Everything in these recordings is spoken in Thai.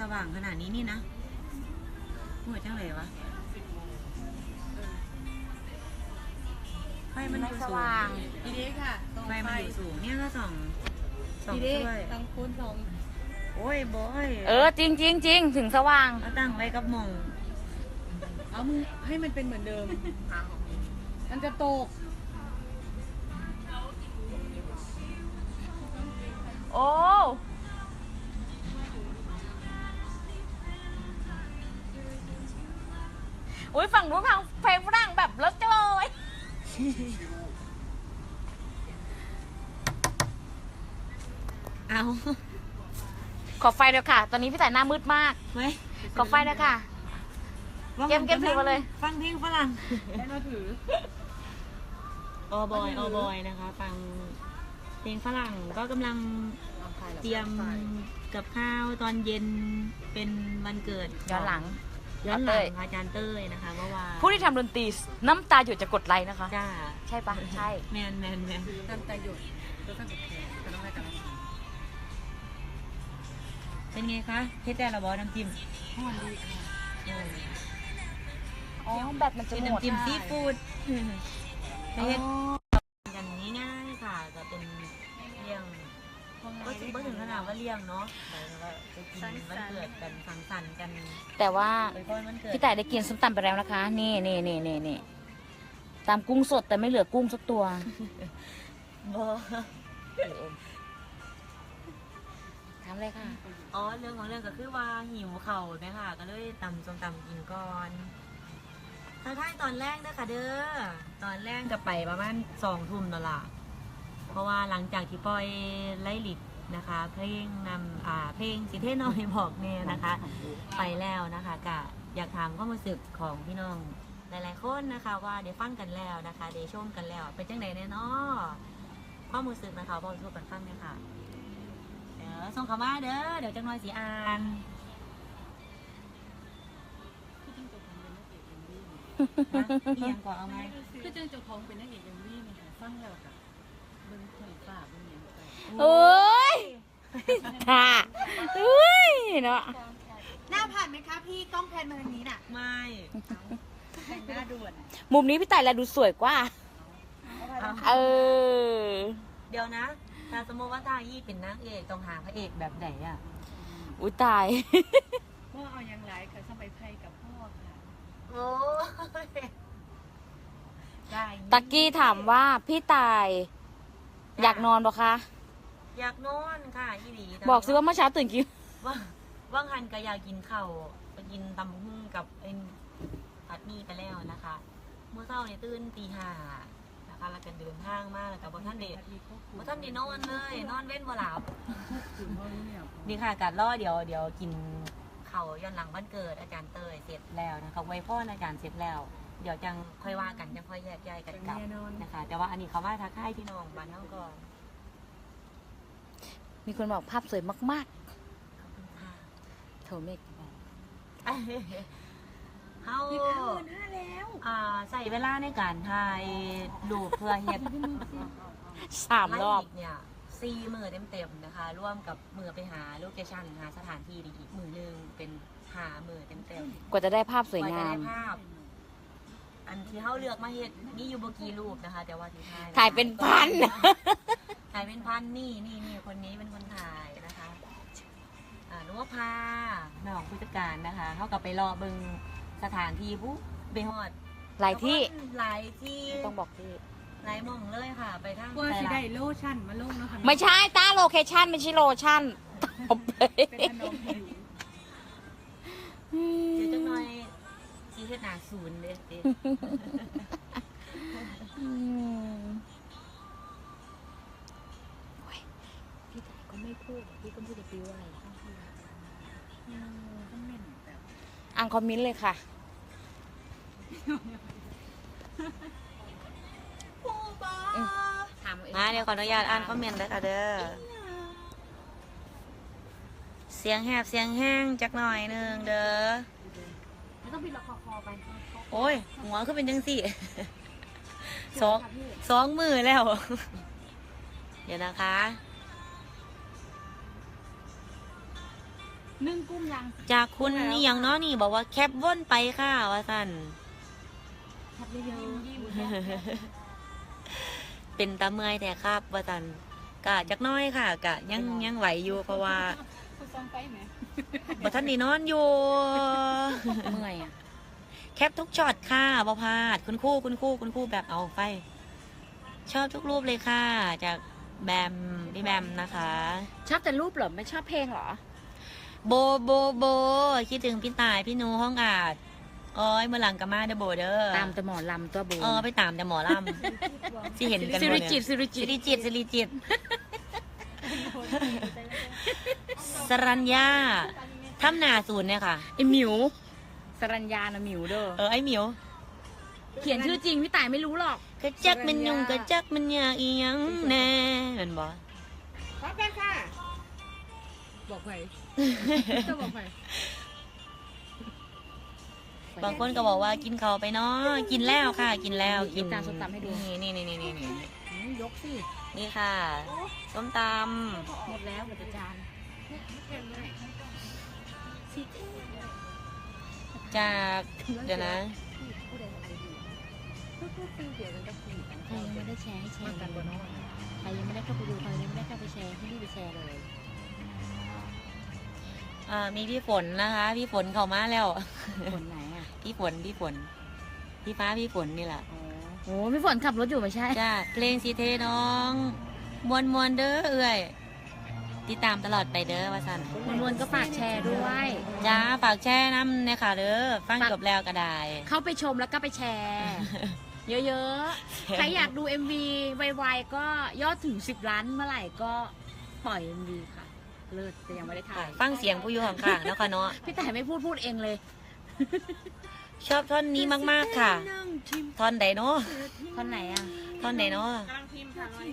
สว่างขนาดนี้นี่นะหัวจังเลยวะไฟมันอยู่สสูงว่างทีนี้ค่ะตรงไฟมันอยู่สูงเนี่ยก็สองสองทีนี้ถ้วยต้องคูณสองโอ้ยบอยเออจริงจริงจริงถึงสว่าง เอาตั้งไว้กับหมองเอามึงให้มันเป็นเหมือนเดิม มันจะตก โอ้ อุ้ยฝั่งนู้นฟังเพลงฝรั่งแบบเลิศจังเลยเอาขอไฟเดียวค่ะ ตอนนี้พี่แต่หน้ามืดมากไว้ขอไฟเดียวค่ะ เก็บเก็บถือมาเลย ฟังเพลงฝรั่งให้เราถือออบอยออบอยนะคะ ฟังเพลงฝรั่งก็กำลังเตรียมกับข้าวตอนเย็นเป็นวันเกิดย้อนหลัง ย้อนหลังเต้ยอาจารย์เต้ยนะคะเมื่อวานผู้ที่ทำดนตรีน้ำตาหยดจะกดไลค์นะคะ จ้าใช่ปะใช่ แมนแมนแมนตามใจหยุดรถตั้งแต่แขนก็ต้องให้กำลังใจเป็นไงคะเฮ็ดแต่ละบอน้ำจิ้มห้อนดีค่ะเอออ๋อแบตมันจะเป็นหมดน้ำจิ้มซีฟู้ดไปอ๋อเฮ็ด ก็ถึงบ่ถึงขนาดว่าเลี้ยงเนาะแต่ว่าไปกินวันเกิดกันสังสรรค์กันแต่ว่าไปพรวันเกิดพี่แต่ได้กินส้มตำไปแล้วนะคะ นี่นี่นี่นี่นี่ตามกุ้งสดแต่ไม่เหลือกุ้งสักตัวบ่ทำเลยค่ะ อ๋อเรื่องของเรื่องก็คือว่าหิวเข่าวไหมค่ะ ก็เลยตำส้มตำกินก่อนถ้าท้ายตอนแรกนะคะเด้อตอนแรกจะไปประมาณสองทุ่มนั่นล่ะเพราะว่าหลังจากที่ปล่อยไล่หลิด นะคะ เพลงนำอ่าเพลงสิเทน้อยบอกแน่นะคะ ไปแล้วนะคะกะอยากถามความรู้สึกของพี่น้องหลายๆคนนะคะ ว่าเดี๋ยวฟังกันแล้วนะคะเดี๋ยวชมกันแล้วเป็นจังไหนแน่เนาะความรู้สึกนะคะบอกทุกกันฟังเลยค่ะเดี๋ยวส่งเข้ามาเด้อเดี๋ยวจังน้อยสีอ่านนะเอียงกว่าเอาไหมคือจังเจ้าของเป็นนักเอกเอ็มวีมันค่ะฟังแล้วกับเบิ่งคนฝ่าเบิ่งอย่างไป โอ้ยค่ะอุ้ยเนาะหน้าผ่านไหมคะพี่กล้องแพนมาทางนี้น่ะไม่แต่งหน้าด่วนมุมนี้พี่แต่ละดูสวยกว่าเอาเออ เดี๋ยวนะถ้าสมมติว่าตายี่เป็นนางเอกต้องหาพระเอกแบบไหนอะอุ้ยตายพ่อเอาอย่างไรค่ะสมัยไพกับพ่อค่ะโอ้ยได้ตักกี้ถามว่าพี่ตาย อยากนอนปะคะ อยากนอนค่ะยี่หลีแต่บอกซิว่าเมื่อเช้าตื่นกี่ว่าว่างหันก็อยากกินข้าวไปกินตำบักหุ่งกับไอ้ผัดหมี่ไปแล้วนะคะ เมื่อเช้าเนี่ยตื่นตีห้านะคะแล้วก็เดินทางมากแล้วก็บท่านเดชบท่านเดนอนเลย นอนเว้นบ่หลับถึงพ่อเนี่ยดีค่ะกัดล่อเดี๋ยวเดี๋ยวกินเขาวย้อนหลังวันเกิดอาจารย์เตยเสร็จแล้วนะคะไว้พ่ออาจารย์เสร็จแล้วเดี๋ยวจังค่อยว่ากันจังค่อยแยกย้ายกันกลับแน่นอนนะคะ แต่ว่าอันนี้เขามาทักทายพี่น้องบ้านเฮาก่อน มีคนบอกภาพสวยมากขอบคุณค่ะๆโถเมกบอกเฮาพี่ห้าหมื่นห้าแล้วอ่าใส่เวลาในการถ่ายรูปเพื่อเฮ็ดสามรอบ ไล่กเนี่ยสี่มือเต็มๆนะคะ ร่วมกับมือไปหาโลเคชั่นหาสถานที่อีกมือหนึงเป็นหามือเต็มๆ กว่าจะได้ภาพสวยกงามจะได้ภาพ อันที่เขาเลือกมาเฮ็ดนี่อยู่บกี่รูปนะคะ แต่ว่าที่ถ่ายถ่ายเป็นพัน ถ่ายเป็นพันนี่นี่นี่คนนี้เป็นคนถ่ายนะคะอ่านุวพาน้องผู้จัดการนะคะเขากลับไปรอเบิงสถานที่ผู้ไปฮอดหลายที่หลายที่ต้องบอกที่หลายหมองเลยค่ะ ไปทางว่าสิได้แต่ละโลชั่นมาลงเนาะค่ะไม่ใช่ตาโลเคชั่นไม่ใช่โลชั่นตบเลยเป็นขนมผิวเดี๋ยวจังหน่อยซีเฮ็ดหนาศูนย์เลย แต่ก็ไม่พูดพี่ก็ไม่ได้ปิวอะไรอืมก็เหม็นแบบอ่านคอมเมนต์เลยค่ะอืม ถามอามาเดี๋ยวขออนุญาตอ่านคอมเมนต์เลยค่ะเด้อ เสียงแหบเสียงแห้งจักหน่อยหนึ่งเด้อ ไม่ต้องปิดละคอคอไปโอ้ย หัวคือเป็นจังสี่ สอง สองมือแล้ว เดี๋ยวนะคะ นึ่งกุ้งยังจากคุณนี่อย่างเน้อนี่บอกว่าแคปว่นไปค่ะว่าสันทำเยอะเป็นตาเมื่อยแต่ครับว่าสันกะจักหน้อยค่ะ กะยังยังไหวอยู่เพราะว่าคุณซองไปไหมบ่ทันได้นอนอยู่ๆเมื่อยอะแคปทุกช็อตค่ะบ่พลาดคุณครู่คุณครู่คุณครู่แบบเอาไป ชอบทุกรูปเลยค่ะ จากแบมพี่แบมนะคะ ชอบแต่รูปเหรอ ไม่ชอบเพลงเหรอ โบโบโบ คิดถึงพี่ตายพี่นูห้องอาดโอ้ยเมื่อหลังกับมาเดอโบเด้อตามแต่หมอลำตัวโบเออไปตามแต่หมอลำที่เห็นกันสิบ่ริเนี่ยจิตสิริจิสิตริจิตสิริจิตสรัญญาถ้ำนาศูนย์เนี่ยค่ะ ไอหมิวสรัญญานะหมิวเด้อเออไอหมิวเขียนชื่อจริงพี่ต่ายไม่รู้หรอก กระจักมันยุงกระจักมันยากอีหยังแน่เห็นบ่ขอไปค่ะ บอกไป จะบอกไปบางคนก็บอกว่ากินเขาวไปเนาะกินแล้วค่ะ กินแล้วกินตามส้มตำให้ดูนี่นี่นี่นี่นี่อืมยกสินี่ค่ะส้มตหมดแล้วหมดแต่จานำจากเดี๋ยวนะใครยังไม่ได้แชร์ให้แชร์กันบนน้ใครยังไม่ได้เข้าไปดูใครยังไม่ได้เข้าไปแชร์ให้รีบไปแชร์เลย อ่ามีพี่ฝนนะคะ พี่ฝนเข้ามาแล้วคนไหนอะพี่ฝนพี่ฝน พี่ฟ้าพี่ฝนนี่แหละอ๋อโอ้พี่ฝนขับรถอยู่ไม่ใช่ จ้าเพลงสีเทน้องมวนมวนๆเด้อเอื่อยติดตามตลอดไปเด้อว่าสันนวลๆก็ฝากแชร์ด้วย จ้าฝากแช่น้ำเนี่ยค่ะเด้อฟังฝากจบแล้วก็ได้ เข้าไปชมแล้วก็ไปแชร์ เยอะๆ ใครอยากดู MV ไวๆก็ยอดถึง 10 ล้านเมื่อไหร่ก็ปล่อย MV ค่ะ เลิศแต่ยังไม่ได้ถ่ายฟังเสียงผู้อยู่ข้างๆเนาะค่ะเนาะพี่แต่ไม่พูดพูดเองเลย ชอบท่อนนี้มากๆค่ะ ท่อนใดเนาะท่อนไหนอะท่อนใดเนาะกำลังพิมพ์ค่ะน้อย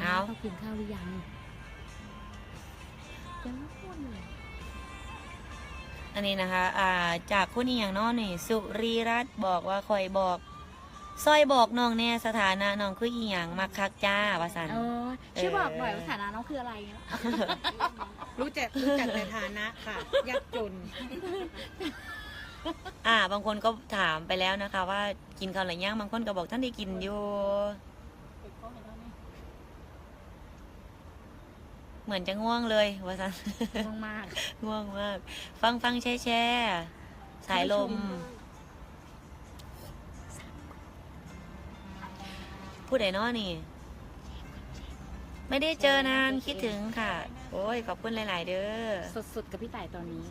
เอาเขากินข้าวหรือยังยังไม่พูดเลยอันนี้นะคะ อ่า จากคุณอีอย่างเนาะนี่ สุรีรัตน์บอกว่าคอยบอก ซอยบอกน้องแน่สถานะน้องคืออีหยังมักคักจ้าว่าสัน เออช่วยบอกหน่อยว่าฐานะน้องคืออะไรเนาะรู้จักรู้จักแต่ฐานะค่ะ ยากจน อ่า บางคนก็ถามไปแล้วนะคะ ว่ากินข้าวหรือยังบางคนก็บอกท่านได้กินอยู่ เหมือนจะง่วงเลยว่าสัน ง่วงมาก ง่วงมาก ฟังฟังแช่แช่สายลมพูด ไหนนอนี่ ไม่ได้เจอนานคิดถึงค่ะ โอ้ย ขอบคุณหลาย ๆ เด้อ สุดๆกับพี่ต่ายตอนนี้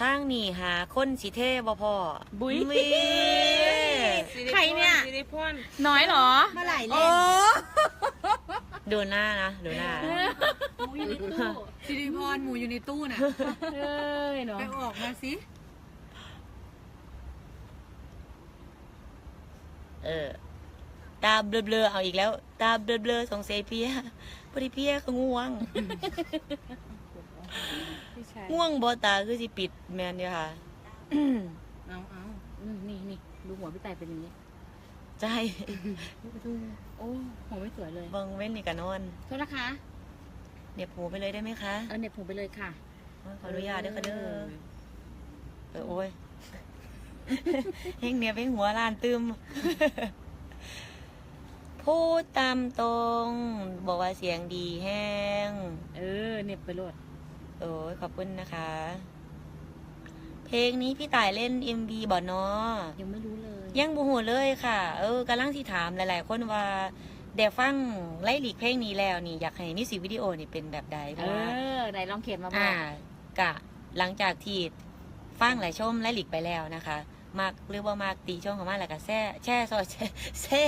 ทางนี่หาคนสิเท่บ่พอบุ๋ยวิใครเนี่ย สิริพรน้อยเหรอเมื่อไหร่โอ้เล่นดูหน้านะ ดูหน้าสิริพรหมูอยู่ในตู้น่ะเอ้ยเนาะ ไปออกมาสิ เออ ตาเบลอๆเอาอีกแล้ว ตาเบลอๆสงสัยเพียพอดีเพียเขาง่วง พี่ชายง่วงบอตาคือสิปิดแมนเนี่ยค่ะ เอาเอาอืมนี่นี่ดูหัวพี่ต่ายเป็นอย่างนี้ใจโอ้หัวไม่สวยเลยเบังเว้นนี่กันนอนโทษนะคะเหน็บหูไปเลยได้ไหมคะ เอาเน็บผมไปเลยค่ะขออนุญาตด้วยค่ะเด้อเออโอ้ย เฮงเนี่ยเพ่งหัวลานตึมพูดตามตรง บอกว่าเสียงดีแห้ง เออเน็บไปโลดโอ้ยขอบคุณนะคะ เพลงนี้พี่ต่ายเล่น MV บ่เนาะยังไม่รู้เลย ยังบูหูเลยค่ะ เออกำลังที่ถามหลาย ๆ คนว่าเดี๋ยวฟังไล่หลีกเพลงนี้แล้วนี่อยากให้มิวสิกวิดีโอนี่เป็นแบบใดเพเอราะว่าอไหนลองเขียนมาบออ่ากกะหลังจากที่ ฟังหลายชมไล่หลีกไปแล้วนะคะมากหรือว่ามากตีช่องของมาแล้วก็แช่แช่ซอยแช่แช่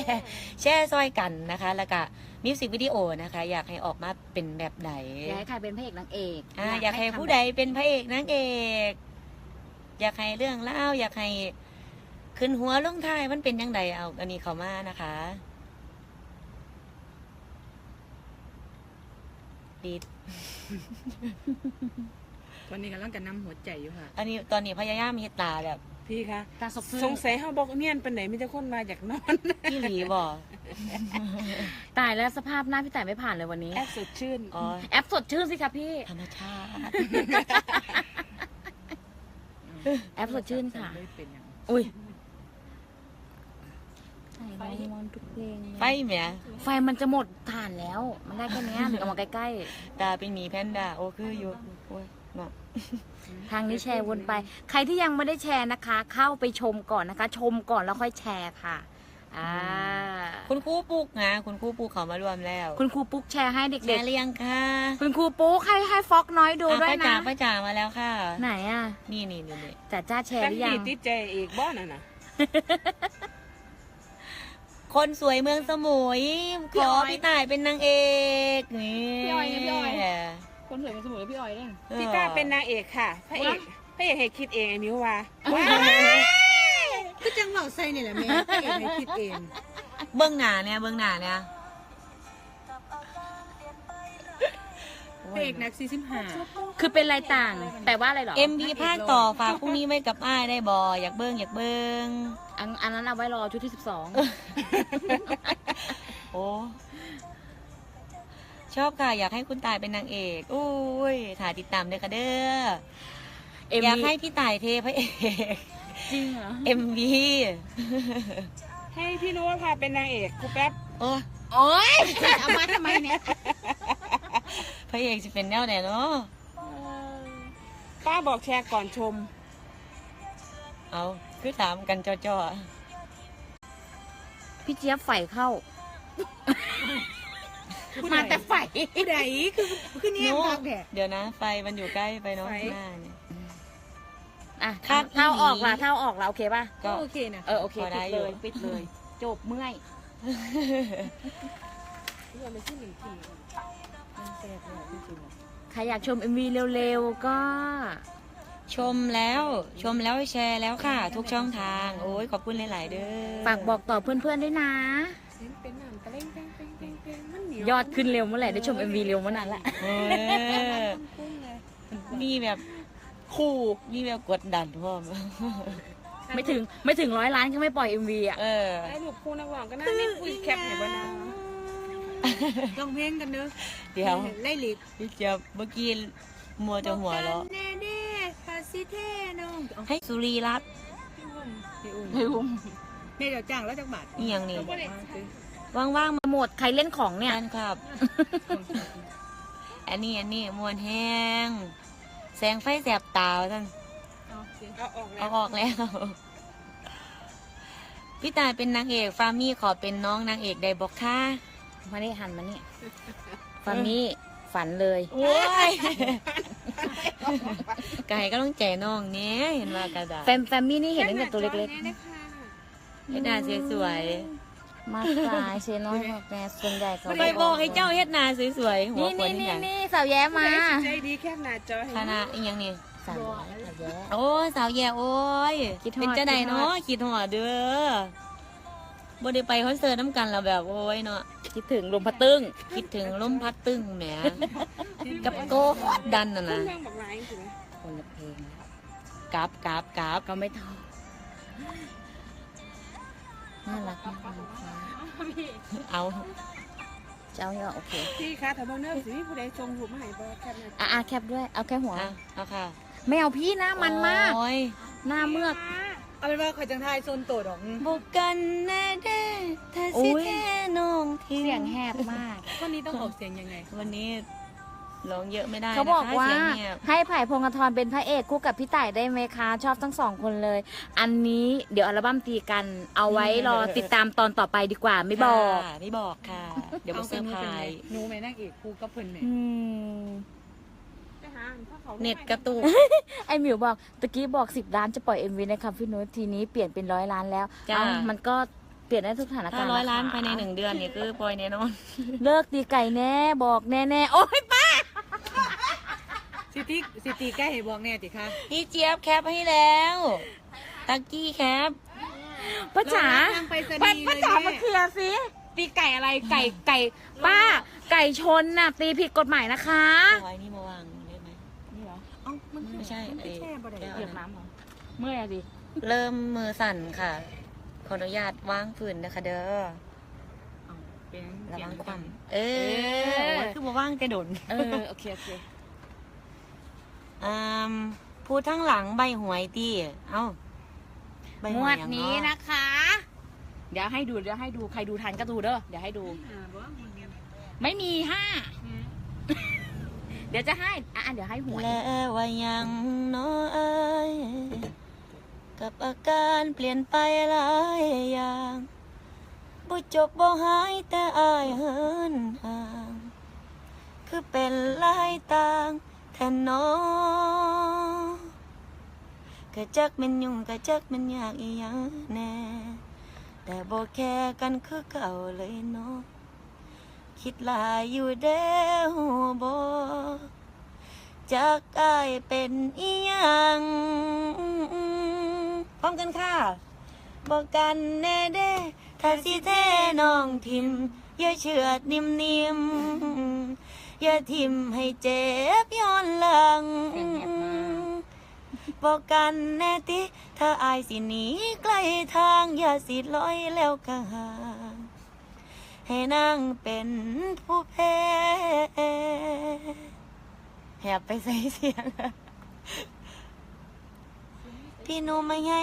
แช่ซอยกันนะคะ แล้วก็มิวสิกวิดีโอนะคะ อยากให้ออกมาเป็นแบบใดอยากให้ใครเป็นพระเอกนางเอกอ่าอยากให้ผู้ใดเป็นพระเอกนางเอก อยากให้เรื่องเล่าวอยากให้ขึ้นหัวลงท้ายมันเป็นยังไงเอาอันนี้เขามานะคะ ดี ตอนนี้กำลังจะนำหัวใจอยู่ค่ะ อันนี้ตอนนี้พยายามเฮ็ดตาแบบพี่คะตาสบซื่นสงสัยเฮาบอกเนียนปานไหนมีแต่คนมาอยากนอนพี่หลีบอกตายแล้วสภาพหน้าพี่แต่ไม่ผ่านเลยวันนี้ แอบสดชื่นอ๋อแอปสดชื่นสิคะพี่ ธรรมชาติแอปสดชื่นค่ะเลยเป็นอย่างอุ้ยใส่ไดมอนด์ทุกเพลงไฟแหมไฟมันจะหมดถ่านแล้ว มันได้แค่เนี้ยหนูเอามาใกล้ตาเป็นหมีแพนด้าโอ้คืออยู่โอ้ยเนาะๆทางนี้แชร์วนไป ใครที่ยังไม่ได้แชร์นะคะ เข้าไปชมก่อนนะคะ ชมก่อนแล้วค่อยแชร์ค่ะอ่าคุณครูปุกนะคุณครูปุกเขามารวมแล้ว คุณครูปุ๊กแชร์ให้แชเด็กร์เรียงค่ะๆคุณครูปุ๊กให้ให้ฟอกน้อยดูอะด้วยป้าจ๋านะป้าจ๋ามาแล้วค่ะ ไหนอะ นี่นี่นี่นี่จ๋าจ้าแชร์แต่หรือยังพี่ติดใจอีกบ่นั่นน่ะคนสวยเมืองสมุยขอพี่ต่ายเป็นนางเอกนี่พี่ออยไงพี่ออย คนสวยเป็นสมุนพี่ออยเนี่ยออพี่กล้าเป็นนางเอกค่ะ พระเอกพระเอกให้คิดเองไอ้มิวว่าว้าก็จังเหล่าไส้นี่แหละแม่ก็เองให้คิดเอง เบื้องหน้าเนี่ยเบื้องหน้าเนี่ยพระเอกนักสี่สิบห้าคือเป็นอะไรต่าง แต่ว่าอะไรเหรอเอ็มบีภาคต่อฝากพรุ่งนี้ไว้กับอ้ายได้บออยากเบิ้งอยากเบิ้งอันอันนั้นเอาไว้รอชุดที่สิบสองโอ้ ชอบค่ะ อยากให้คุณตายเป็นนางเอกอุ้ยถ่ายติดตามด้วยค่ะเด้อเอ็มอยากให้พี่ตายเทพระเอกจริงเหรอเอ็มบีให้พี่รู้ว่าพาเป็นนางเอกครูแป๊บโอ้โอ๊ยเอามาทำไมเนี่ยพระเอกจะเป็นแนวไหนเนาะป้าบอกแชร์ก่อนชม เอาคือถามกันจ่อพี่เจี๊ยบไฟเข้าผู้ มาใดแต่ไฟผู้ใดคือคือๆเนี่ยโน้พักแดดเดี๋ยวนะ ไฟมันอยู่ใกล้ไปเนาะไฟหน้าเนี่ยอะครับเท้าออกล่ะอีหลีเท้าออกล่ะโอเคป่ะก็โอเคนะเออโอเคพอได้ปิดอยู่เลยปิดเลยจบเมื่อยใครอยากชม MV เร็วๆ ก็ ชมแล้วชมแล้วแชร์แล้วค่ะ ทุกช่องทาง โอ้ยขอบคุณหลายๆเด้อฝากบอกต่อเพื่อนๆด้วยนะเป็นหนังตะเล่งเป้ ยวยอดขึ้นเร็วเมื่อไหร่ได้ชม MV เร็วเมื่อนั้นละ เออกุ้งเลยมีแบบขู่มีแบบกดดันพ่อมไม่ถึงไม่ถึงร้อยล้านก็ไม่ปล่อย MV อะ เออ ไอ้ลูกคู่นักร้องก็น่าไม่คุยแคปให้บ้านะลองเพลงกันเนอะเดี๋ยวไล่หลิกพี่เจี๊ยบเมื่อกี้มัวจะหัวเราะแน่แน่ๆพาซิเท่น้องเอาให้สุรีรัตน์พี่อุ่นไม่รู้เนี่ยเดี๋ยวจ้างแล้วจักบาทนี่ยังนี่ก็เลย ว่างๆมาหมดใครเล่นของเนี่ยแฟนครับ อันนี้อันนี้มวนแห้ง แสงไฟแสบตาท่านเอาออกแล้เอาวออกแล้ว พี่ตายเป็นนางเอก ฟามี่ขอเป็นน้องนางเอกได้บอกค่ะมานี่หันมานี่ฟามี่ฝันเลยโอ้ยไก่ก็ต้องแจน้องเนี้ยเห็นว่ากระดาษแฟมแฟมมี่นี่เห็นตั้งแต่ตัวเล็กเฮ็ดหน้าสวยๆ มาสายเชน้อยบอกแม่ส่วนใหญ่เขาๆไปบอกให้เจ้าเฮ็ดหน้าสวยๆหัวนี่คนนี่นี่นี่อย่างนี่สาวแย้มา ใจดีแค่หน้าจอคณะอีหยังนี่สาวแย้สาวแย้โอ้ยสาวแย่โอ้ยคิดฮอดเป็นเจ้าใดคิดฮอดเนาะคิดหอดเด้อบ่ได้ไปคอนเสิร์ตน้ำกันแล้วแบบโอ้ยเนาะคิดถึงลมพัดตึ้งคิดถึงลมพัดตึ้งแหมกับโกดันน่ะเรื่นะองบอกร้ายจริงคนละเพลงกราบกราบกราบก็ไม่เท่าน่ารักมาก เลยค่ะเอาเจ้าเนี่ยโอเคพี่คะถ้าบ่เนิ่มสิมีผู้ใดส่งรูปมาให้บ่แคปหน้าจออะอะแคปด้วยเอาแค่หัวเอาเอาค่ะไม่เอาพี่หน้ามันมากโอ้ยหน้าเมือกเอาเป็นว่าข่อยจังทายโซนโตดอกบุกกันแน่เด้ถ้าสิแท้น้องทิ้เสียงแหบมากข้อนี้ต้องออกเสียงยังไง วันนี้ ร้องเยอะไม่ได้เขาบอกนะคะว่าเสียงเงียบ ให้ไผ่พงศธรเป็นพระเอกคู่กับพี่ต่ายได้ไหมคะ ชอบทั้งสองคนเลย อันนี้เดี๋ยวอัลบั้มตีกันเอาไว้รอติดตามตอนต่อไปดีกว่าไม่บอก ค่ะไม่บอกค่ะ เดี๋ยวมาเซอร์ไพรส์หนูแม่นางเอกครูก็เพิ่นแม่อืมไปหาถ้าเขาเน็ตกระตุก ไอหมิวบอกตะกี้บอกสิบล้านจะปล่อย MV นะครับพี่นุ้ยทีนี้เปลี่ยนเป็นร้อยล้านแล้วจ้าเอ้ามันก็เปลี่ยนได้ทุกสถานการถ้าณ์ร้อยล้านะคะภายในหนึ่งเดือนเนี่ยคือปล่อยแน่นอน เลิกตีไก่แน่บอกแน่ๆโอ๊ยป้า สิติสิติใกล้ให้บอกแน่ติค่ะพี่เจี๊ยบแคปให้แล้ว ตักกี้แคปป้าจ๋าทางไปสป้านีย์ป้าเลยจ๋ามาแม่ เคลียร์สิตีไก่อะไรไก่ไก่ป้า ไก่ชนน่ะตีผิดกฎหมายนะคะ เอาไว้นี่มาวางได้ไหม นี่เหรอเอ้ามันไม่ใช่มันไอ้แช่บ่ได้แก้วเหยียบน้ำเหรอเมื่อยอะดิเริ่มมือสั่นค่ะ ขออนุญาตวางฝืนนะคะเด้อ เอาเป็นระวังความ เปเอเอออว่าคือมาว่างแต่ดนเออโอเคโอเคอืมพูดทั้งหลังใบหวยตีเอ้าใบหหมววยดอย่างนี้เนาะนะคะ เดี๋ยวให้ดูเดี๋ยวให้ดูใครดูทันก็ดูเด้อเดี๋ยวให้ดูอ่าบอกว่ามันเนี่ยไม่มีห้าเดี๋ยวจะให้อะเดี๋ยวให้หวยและว่ายังเน้อเอ้ยกับอาการเปลี่ยนไปหลายอย่าง บ่จบบ่หายแต่อายเหินห่าง คือเป็นลายต่างแทนน้อก็จักมันยุ่งก็จักมันยากอีหยังแน่ แต่บ่แค่กันคือเก่าเลยเนาะคิดหลายอยู่เด้อบ่จักอายเป็นอีหยังพร้อมกันค่ะบอกกันแน่เด้ ถ้าสิแท้น้องทิมอย่าเชือดนิ่มๆอย่าทิมให้เจ็บย้อนหลังบอกกันแน่ติถ้าอายสิหนีไกลทางอย่าสิลอยแล้วก็ห่างให้นางเป็นผู้แพ้แหบไปใส่เสียงพี่นูไม่ให้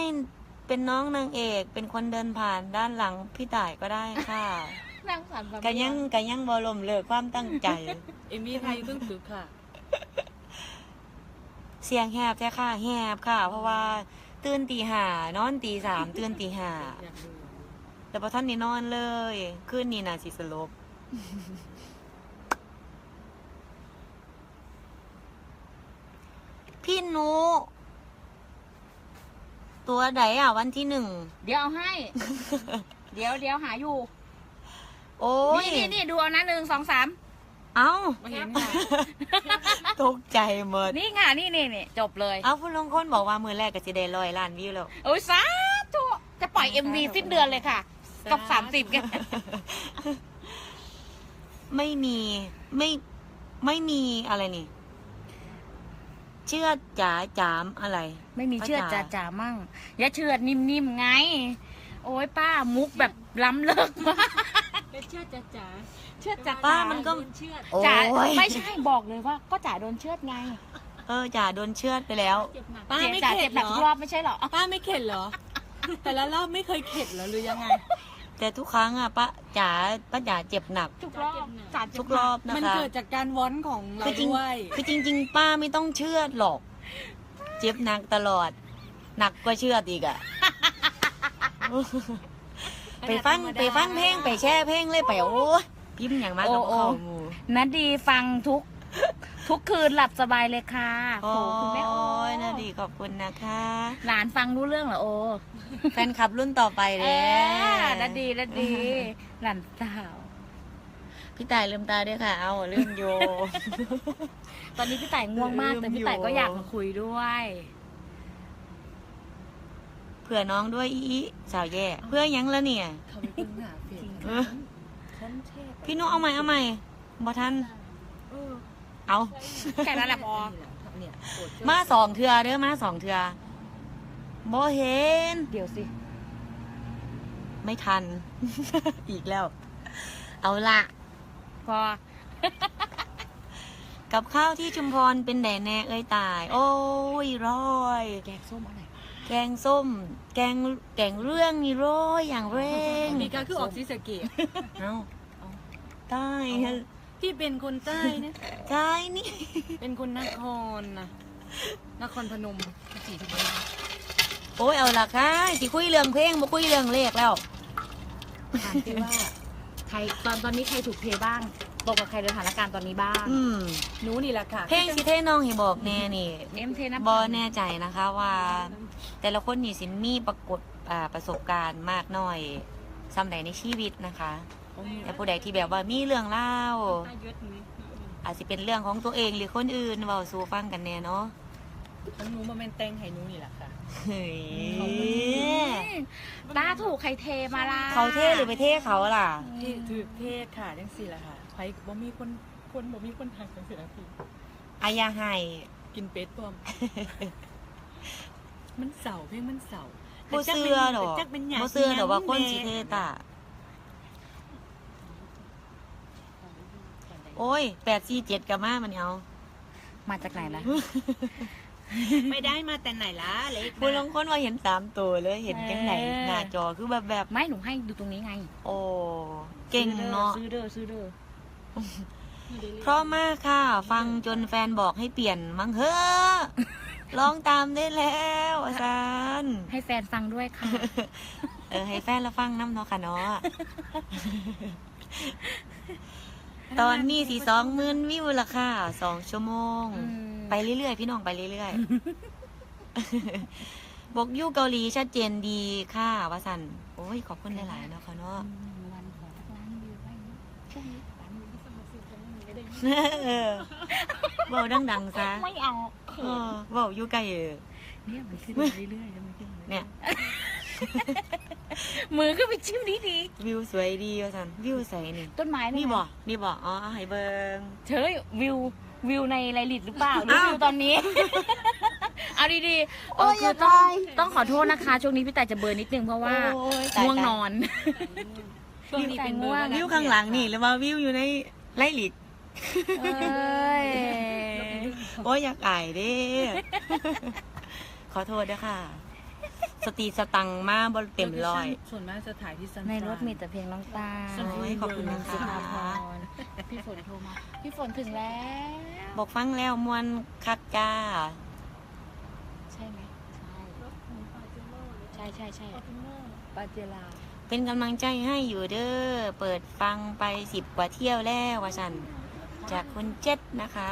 เป็นน้องนางเอก เป็นคนเดินผ่านด้านหลังพี่ต่ายก็ได้ค่ะนั่งสั่นแบบกันยังกันยังบอลมเลิกความตั้งใจ เอมี่ไทยตึ้งตึกค่ะ เสียงแหบแท้ค่ะ แหบค่ะ เพราะว่าตื่นตีห้านอนตีสามตื่นตีห้าอยากดูแต่พอท่านนี่นอนเลยคืนนี้น่ะสิสลบพี่หนู ตัวไหนอะ วันที่หนึ่ง เดี๋ยวเอาให้ เดี๋ยวเดี๋ยวหาอยู่ โอ้ย นี่นี่นี่ดูเอานะหนึ่งสองสามเอ้ามาเห็นค่ะตกใจหมด นี่ค่ะนี่นี่นี่จบเลย เอ้าคุณลงคนบอกว่ามือแรกก็จะได้ร้อยล้านวิวแล้ว โอ้ยสาธุจะปล่อย MV สิ้นเดือนเลยค่ะ กับสามสิบกันไม่มีไม่ไม่มีอะไรนี่ เชื่อดจ๋าจามอะไร ไม่มีเชือดป้าจ่าจ๋าจ่ามั่งอย่าเชือดนิ่มๆไง โอ้ยป้ามุกแบบล้ำเลิกมากเป็นเชือดจ๋าจ๋าเชือดจ่าป้ามันก็โดเชือดโอ้จ่ายไม่ใช่บอกเลยว่า ก็จ่าโดนเชือดไงเออจ๋าโดนเชือดไปแล้ว เจ็บหนักป้าเจ็บไม่จ่าเข็เจ็ดบเหหรนักอทุกรอบไม่ใช่เหรอ ป้าไม่เข็ดเหรอ แต่ละรอบไม่เคยเข็ดเหรอหรือยังไง แต่ทุกครั้งอะป้าจ๋าป้าจ๋าเจ็บหนัก ทุกรอบจ่าเจ็บทุกรอบนะมันคะเกิดจากการวอนของเราคือจริงด้วยคือจริง ๆ ป้าไม่ต้องเชือดหรอก เจ็บหนักตลอด หนักกว่าเชือดอีกอะ ไปฟังไปฟังเพลงไปแช่เพลงเลยไปโอ้ยพิมพ์อย่างมากกับเขาหมูนัดดีฟังทุก ทุกคืนหลับสบายเลยค่ะโอ้โหคุณแม่โอ้ยนาดีขอบคุณนะคะ หลานฟังรู้เรื่องเหรอโอแฟนคลับรุ่นต่อไปเอเลยอนัดดีนัดดี หลานสาว พี่ต่ายลืมตาด้วยค่ะ เอาลืมโย ตอนนี้พี่ต่ายง่วงมาก แต่พี่ต่ายก็อยากมาคุยด้วย เผื่อน้องด้วยอีอีสาวแย่ เพื่อยังแล้วเนี่ย เขาไปพึ่งหาเปลี่ยนเออคนเทพพี่นุเอาใหม่เอาใหม่บอทัน เออ เอา แค่นั้นแหละพอเนี่ยโกรธเชือดมาสองเทือเด้อมาสองเทือบ่เห็น เดี๋ยวสิ ไม่ทัน อีกแล้ว เอาละพอ กับข้าวที่ชุมพรเป็นแดแน่เอ้ยตาย โอ้ยร้อย แกงส้มอะไรแกงส้ม แกงแกงเรื่องนี่ร้อยอย่างเร่งมีการคือออกซิสะเกตเอาใต้ฮะ พี่เป็นคนใต้นะใต้นี่ เป็นคนนครนะนครพนมสีทุกคนโอ้ยเอาละค่ะสิคุยเรื่องเพลงบ่คุยเรื่องเลขแล้วถามสิว่าใครตอนตอนนี้ใครถูกเทบ้างตกกับใครในสถานการณ์ตอนนี้บ้างอืมหนูนี่แหละค่ะ เพลงสิเท่น้องให้บอกแน่นี่เอ็มเทนะบอแน่ใจนะคะว่า แต่ละคนนี่สิมีปรากฏอ่าประสบการณ์มากน้อยสำใดในชีวิตนะคะ แต่ผู้ใดที่แบบว่ามีเรื่องเล่าตายศนี่อาจจะเป็นเรื่องของตัวเองหรือคนอื่นเว้าสู่ฟังกันแน่เนาะทั้งหนูมาเป็นแตงไห้หนูนี่แหละค่ะเฮ้ยตาถูกใครเทมาล่ะเขาเท่หรือไปเท่เขาล่ะที่ถือเทศค่ะจังสี่แหละค่ะไผบ่มีคนคนบ่มีคนทางจังสี่ละพี่อายาไห้กินเป็ดตัวมมันเสาเพลงมันเสาบ่เสื้อดอกจักเป็นหยังบ่เสื้อดอกว่าคนสิเทศอะ โอ้ย847ก็มามันเอามาจากไหนล่ะ ไม่ได้มาแต่ไหนล่ะเล็กผู้ลางคนว่าเห็นสามตัวเลยเห็นจังไหนเออ หน้าจอคือแบบแบบไม่หนูให้ดูตรงนี้ไงโอ้เก่งเนาะซื้อเด้อซื้อเด้อเพราะมากค่ะ ฟังจนแฟนบอกให้เปลี่ยนมั้งเฮ้อร้องตามได้แล้วอาจารย์ให้แฟนฟังด้วยค่ะ เออให้แฟนเราฟังน้ำเนาะค่ะเนาะ ตอนนี้สี่สองหมื่นวิวละค่ะสองชั่วโมง อืม ไปเรื่อยๆ พี่น้องไปเรื่อยๆ บอกอยู่เกาหลีชัดเจนดีค่ะวาสันโอ้ยขอบคุณหลายๆเนาะค่ะเนาะวันขอสักล้านวิวไว้ช่วงนี้ล้านวิวที่สมัครซื้อจะไม่ได้เออเบาดังๆซะไม่เอาเออเบาอยู่ไกลเออเนี่ยมันขึ้นเรื่อยๆแล้วมันขึ้นเนี่ย มือขึ้นไปชิ้มดีดีวิวสวยดีวาสันวิวใสนี่ๆต้นไม้นี่ไงบ่นี่บ่อ๋อเอาให้เบิงเฉยวิววิวในไลลิตหรือเปล่าหรืออ้าววิวตอนนี้ เอาดีๆโอ้ยคืออย่าต้องตายต้องขอโทษนะคะ ช่วงนี้พี่แต่จะเบลอร์นิดนึงเพราะว่าโอ้ยตายง่วงตายนอนช่วงนี้เป็นเบอร์ว่าวิวข้างหลังนี่หรือว่าวิวอยู่ในไร่หลิกเอ้ยโอ้ยอยากอายเด้ขอโทษด้วยค่ะ สติสตังค์มาบนเต็มร้อย ส่วนมากจะถ่ายที่ซันในรถมีแต่เพลงน้องตาโอ้ยขอบคุณนะคะสุภาพรพี่ฝนโทรมา พี่ฝนถึงแล้ว บอกฟังแล้วมวนคักจ้า ใช่ไหมใช่ใช่ใช่ใช่ปาเจลา เป็นกำลังใจให้อยู่เด้อ เปิดฟังไปสิบกว่าเที่ยวแล้วว่าสัน จากคนเจ็ดนะคะ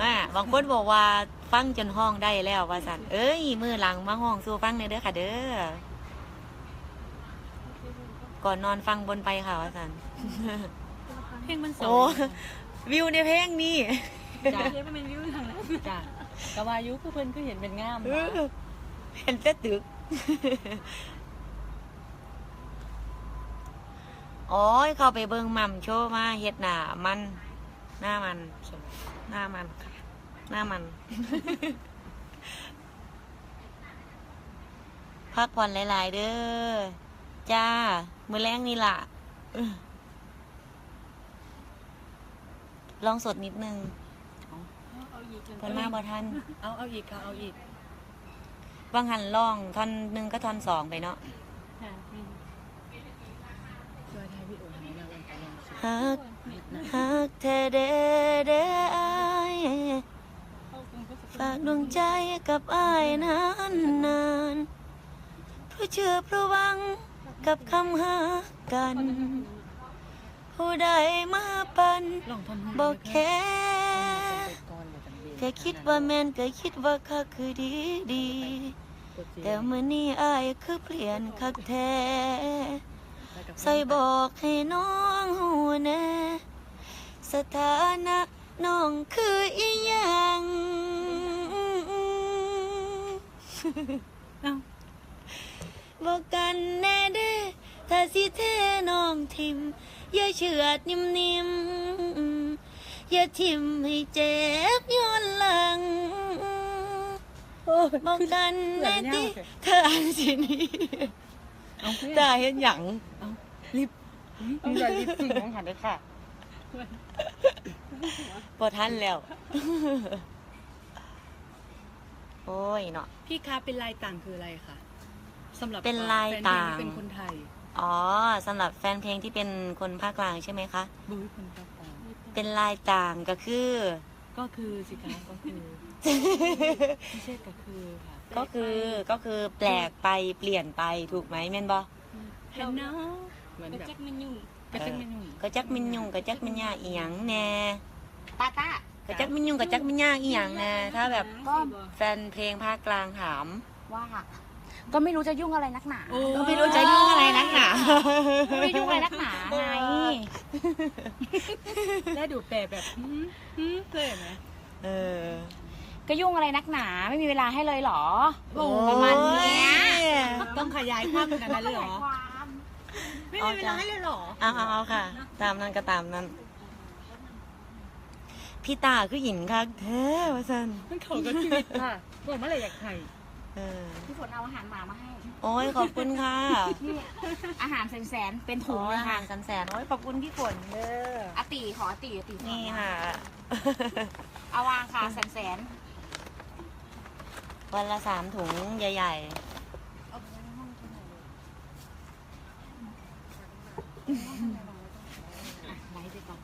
อ่าบางคนบอกว่าฟังจนห้องได้แล้วว่าสันเอ้ย มือหลังมาห้องสู่ฟังเด้อเด้อค่ะ เด้อ ก่อนนอนฟังบนไปค่ะว่าสันเพลงมันสโอ้วยวิวในเพลงนี่จ้ะเพลงมันเป็นวิวทางนั้นจ้ะกะวายุคือเพิ่นคือเห็นเป็นงามเอนะอเห็นแต่ตึก โอ้ย เข้าไปเบิ่งหม่ำโชว์มาเฮ็ดหน้ามัน หน้ามัน หน้ามันค่ะ หน้ามัน พักผ่อนหลาย ๆ เด้อ จ้า มือแรงนี่ล่ะอื้อลองสดนิดนึงเพิ่นมาบ่ทัน เอาเอาอีกค่ะเอาอีกบางหันล่องท่อนหนึ่งก็ท่อนสองไปเนาะช่วยทายพี่โอให้เราอันตรายสุดฮักนิดนะ ฮักเธอเด้อเด้ออายฝากดวงใจกับอายนานนานๆผู้เชื่อเพราะหวังกับคำหากัน ผู้ใดมาปันลองทอนบอกแค่เลยจังเบแค่คิดว่าแมนก็คิดว่าคักคือดีดี แต่เมื่อนี้อายคือเปลี่ยนคักแท้ ใส่บอกให้น้องหูแน่สถานะน้องคืออีหยังเอ้าบอกกันแน่เด้อถ้าสิเทน้องทิม อย่าเฉือดนิ่มๆ อย่าทิมให้เจ็บย้อนหลังบอกกันแน่ดิเธออ่านสินี้ เอาเพื่อนตาเห็นหยังมีแต่ลิปซิงค์ของฉันด้วยค่ะพอทันแล้ว โอ้ยเนาะ พี่คะเป็นลายต่างคืออะไรคะสำหรับเป็นลายต่าง แฟนเพลที่เป็นคนไทยอ๋อสำหรับแฟนเพลงที่เป็นคนภาคกลางใช่ไหมคะ บุ้ยคนภาคกลางเป็นลายต่างก็คือ ก็คือสิคะก็คือไม่ใช่ก็คือค่ะ ก็คือก็คือแปลกไปเปลี่ยนไปถูกไหมแม่นบอเห็นเนาะเหมือนแบบจักมันยุ่งกระจักมันยุ่งก็จักมินยุงก็จักมินยาอีหยังแน่ตาตาก็จักมินยุงก็จักมินยาอีหยังแน่ถ้าแบบก็แฟนเพลงภาคกลางถาม ว่า ก็ไม่รู้จะยุ่งอะไรนักหนา ก็ไม่รู้จะยุ่งอะไรนักหนา ไม่ได้ยุ่งอะไรนักหนาไงแล้วดูแปลแบบหืมหืมเคยไหมเออ ก็ยุ่งอะไรนักหนาไม่มีเวลาให้เลยเหรอโอ้ประมาณเนี้ยต้องขยายความขนาดนั้นเลยเหรอไม่มีเวลาให้เลยเหรอเอาเอาเอาค่ะ ตามนั้นก็ตามนั้นพพี่ตาคือหญินคักแท้ว่าสันมันเขากับชีวิตค่ะบอกเมื่อไหร่อยากไข่เออพี่ฝนเอาอาหารหมามาให้ โอ้ยขอบคุณค่ะนี่อาหารแสนๆเป็นถุถุงงเลยอาหาค่ะรสันแสนโอ้ยขอบคุณพี่ฝนเด้ออาตีขออาตีอาตีนี่ค่ะ เอาวางค่ะแสน วันละสามถุงใหญ่ๆไลฟ์ไปก่อน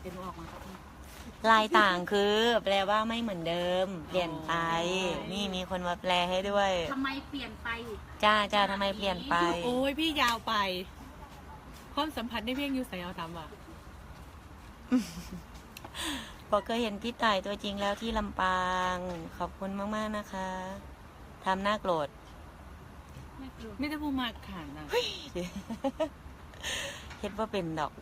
เดี๋ยวหนูออกมาครับพี่ๆ ลายต่างคือ แปลว่าไม่เหมือนเดิม เปลี่ยนไป นี่มีคนมาแปลให้ด้วย ทำไมเปลี่ยนไปจ้าจ้าทำไมเปลี่ยนไป โอ้ยพี่ยาวไป ความสัมพันธ์ได้เพียงอยู่ใส่เอาตามว่ะ บอกเคยเห็นพี่ต่ายตัวจริงแล้วที่ลำปาง ขอบคุณมาก ๆ นะคะทำหน้าโกรธ ไม่ได้พูดมากขานนะเฮ็ดว่าเป็นดอก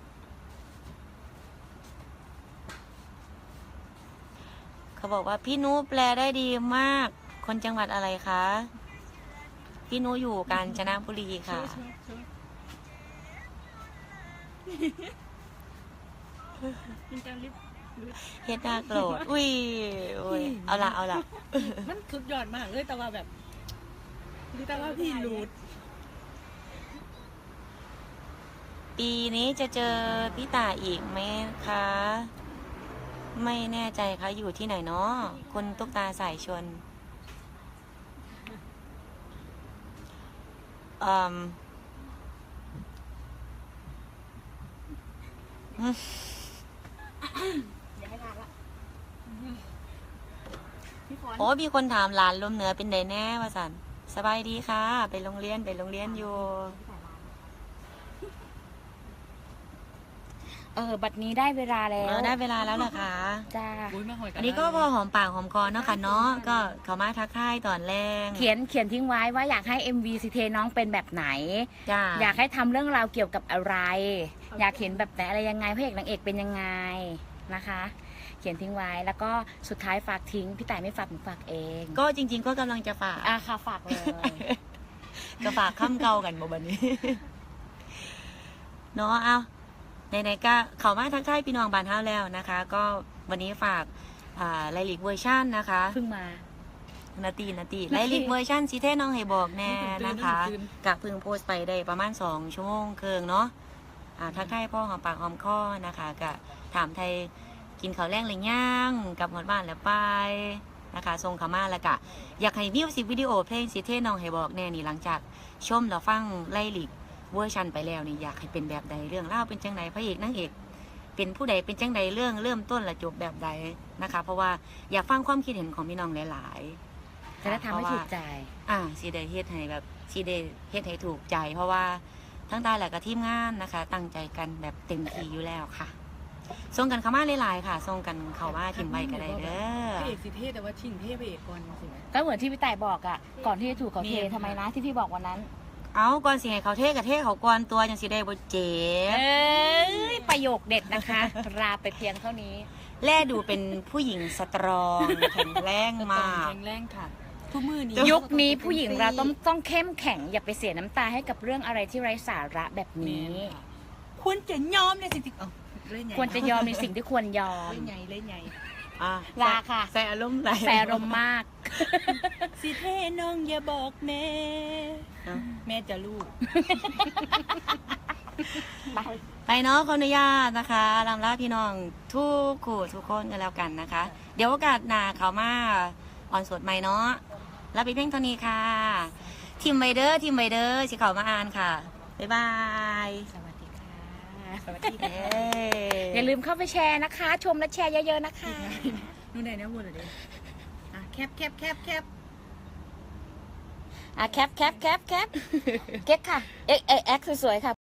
เขาบอกว่าพี่นุแปลได้ดีมาก คนจังหวัดอะไรคะ พี่นุอยู่กาญจนบุรีค่ะเป็นการลิฟต์ เฮ็ดหน้าโกรธอุ้ยอุ้ยเอาละเอาละมันสุดยอดมากเลยแต่ว่าแบบแต่ว่าพี่รูดปีนี้จะเจอพี่ตาอีกไหมคะ ไม่แน่ใจคะอยู่ที่ไหนเนาะคุณตุ๊กตาสายชนอืมเดี๋ยวให้ทานละ พี่ฝนโอ้มีคนถามหลานลมเหนือเป็นไดแน่วะสันสบายดีค่ะ ไปโรงเรียนไปโรงเรียนอยู่ เออ บัดนี้ได้เวลาแล้เอวอได้เวลาแล้วเหรอคะ จ้า อุ้ยมาหอยกัอันนี้ก็พอหอมปากหอมคอเนาะค่ะเนาะ ก็เขามาทักทายตอนแรกเขียนเขียนทิ้งไว้ว่าอยากให้ MV สิเทน้องเป็นแบบไหน จ้าอยากให้ทำเรื่องราวเกี่ยวกับอะไร อยากเห็นแบบไหนอะไรยังไงพระเอกนางเอกเป็นยังไงนะคะ เขียนทิ้งไว้ แล้วก็สุดท้ายฝากทิ้ง พี่แต่ายไม่ฝากหนูฝากเองก็จริง ๆ ก็กำลังจะฝากอะค่ะฝากเลยก็ฝากข้ามเก่ากันบ่บันนี้เนาะเอาไหนๆก็เขามาทักทายพี่น้องบานเท้าแล้วนะคะ ก็วันนี้ฝากอ่าไลลิกเวอร์ชันนะคะเพิ่งมานาตีนาตีไลลิกเวอร์ชันซีเทน้องให้บอกแน่นะคะกับเพิ่งโพสต์ไปได้ประมาณสองชั่วโมงเคืองเนาะอ่าทักทายพ่อหอมปากหอมคอนะคะก็ถามไทย กินข้าวแรงหรือย่างกลับหมดบ้านแล้วไปนะคะทรงเขามาแล้วก็อยากให้มิวสิกวิดีโอเพลงซีเทน้องให้บอกแน่นี่หลังจากชมแล้วฟังไลลิกเวอร์ชันไปแล้วนี่อยากให้เป็นแบบใดเรื่องเล่าวเป็นจังใดพระเอกนางเอกเป็นผู้ใดเป็นจังใดเรื่องเริ่มต้นและจบแบบใดนะคะ เพราะว่าอยากฟังความคิดเห็นของพี่น้องหลายๆจะได้ทำให้ถูกใจ อ่าสีได้เฮ็ดให้แบบสีได้เฮ็ดให้ถูกใจ เพราะว่าทั้งตาและกับทีมงานนะคะ ตั้งใจกันแบบเต็มที่อยู่แล้วค่ะ ส่งกันเข้ามาหลายๆค่ะส่งกันเข้ามาทิมไว้ก็ได้เด้อ พระเอกสิเทศแต่ว่าชิงเทพพระเอกก่อนสิก็เหมือนที่พี่ต่ายบอกอะก่อนที่จะถูกเขาเทเนี่ยทำไมนะที่พี่บอกวันนั้น เอาก่อนสิให้เขาเทกับเทเขาก่อนตัวจังสิได้บ่เจ็เอบ้ยประโยคเด็ดนะคะ ลาไปเพียงเท่านี้ แลดูเป็นผู้หญิงสตรองแข็งแรงตอมานก แข็งแรงค่ะ ทุกมือนี้ยุคนี้ผู้หญิงเราต้องต้องเข้มแข็ง อย่าไปเสียน้ำตาให้กับเรื่องอะไรที่ไร้สาระแบบแม่นี้นค่ะควรจะยอมในสิ่งที่เอ้า เล่นใหญ่ควรจะยอมในสิ่งที่ควรยอม เล่นใหญ่เล่นใหญ่อะลาค่ะ ใส่อารมณ์ไหลแสรมมาก สิเทน้องอย่าบอกแม่ อะแม่จะลูก ไปเนาะขออนุญาตนะคะลำลาพี่น้องทุกคู่ทุกคนกันแล้วกันนะคะ เดี๋ยวโอกาสหน้าเขามาออนสดใหม่เนาะแล้วไปเพ่งเท่านี้ค่ะ ทีมไวเดอร์ทีมไวเดอร์สิเขามาอ่านค่ะ บ๊ายบาย สวัสดีค่ะสวัสดีเด้อย่าลืมเข้าไปแชร์นะคะ ชมและแชร์เยอะๆนะคะนู่นไหนนะพูดหน่อยดิอะแคบแคบแคบแคบอะแคปแคปแคปแคปเก๊กค่ะ เอ็กเอ็กสวยๆค่ะ